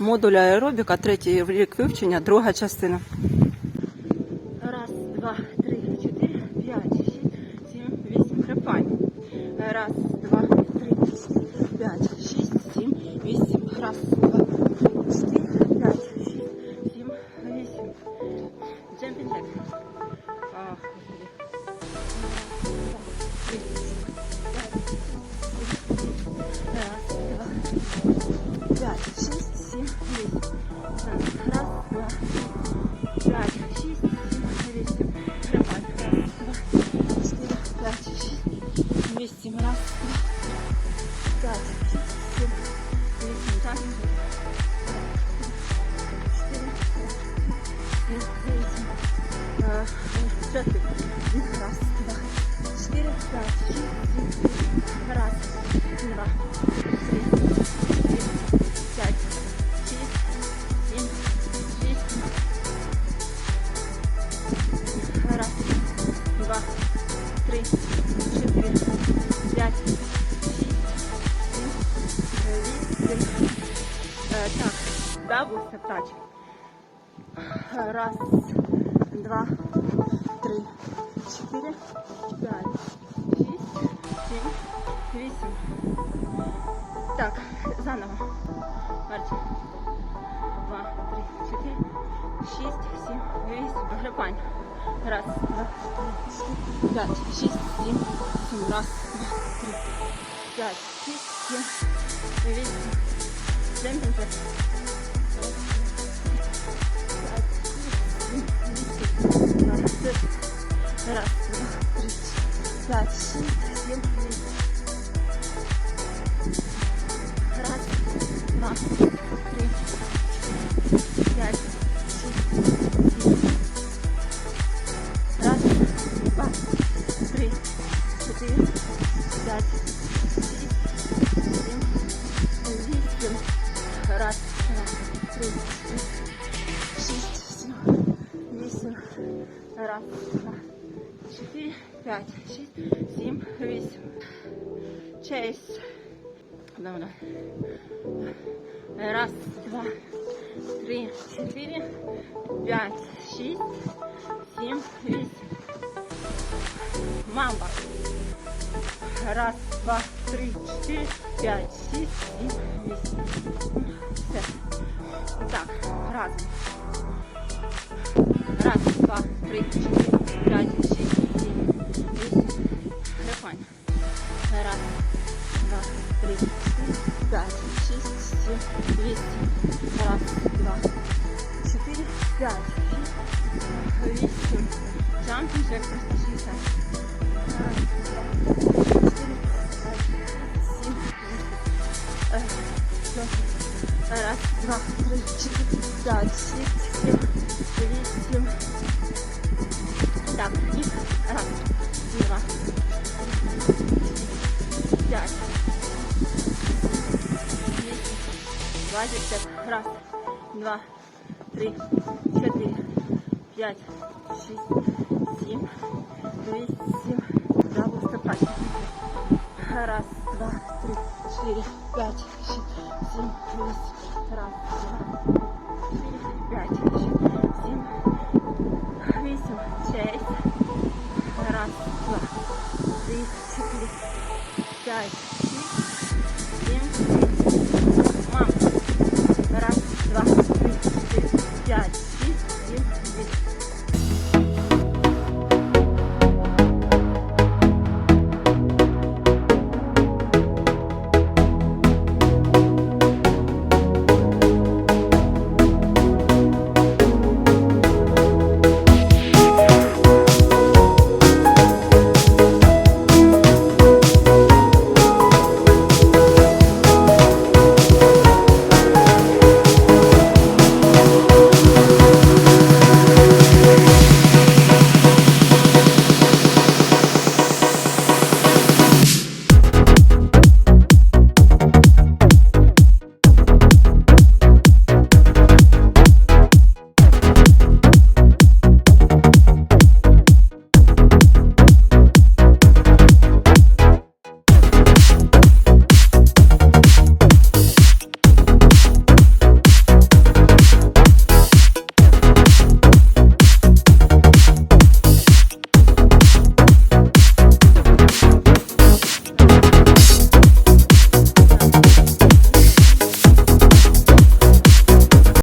Модуль аеробіка, третій рік вивчення, друга частина. Раз, два, три, чотири, п'ять, шість, сім, вісім. Хрипань. Раз, два, три, чотири, п'ять, шість, сім, вісім. Раз, два, три, чотири, п'ять, шість, сім, вісім. Джемпінг господи. Раз, два, пять, шесть, 200 раз. Так, 8, так. 4, 5, 1, раз, два, 4, 5, 6, 7, раз, два, три, три, пять, шесть, семь, шесть, раз, два, три, Так, дабл тач. Раз, два, три, четыре, пять, шесть, семь, восемь. Так, заново. Марчик. Два, три, четыре, шесть, семь, восемь. Грипань. Раз, два, три, четыре, пять, шесть, семь, восемь. Раз, два, три, пять, шесть, семь, восемь. Демпинг. Раз, два, три, пять, шесть, семь, восемь. Раз, два, Раз, два, четыре, пять, шесть, семь, восемь. Честь. Давно. Раз, два, три, четыре, пять, шесть, семь, восемь. Мамба. Раз, два, три, четыре, пять, шесть, семь, восемь. Все. Так, раз. Раз, два, три, четыре, пять, шесть, семь, восемь. Рефань. Раз, два, три, пять, шесть, семь, восемь. Раз, два, четыре, пять, шесть, восемь. Джампинг джек просто 60. Раз, два, четыре, пять, семь, восемь. Раз, два, три, четыре, пять, шесть, семь, восемь. Так, и раз, два, пять, десять, двадцать, раз, два, три, четыре, пять, шесть, семь, восемь, дабл стопать. Раз, два, три, четыре, пять, шесть, семь, восемь, раз, два, четыре, пять, шесть,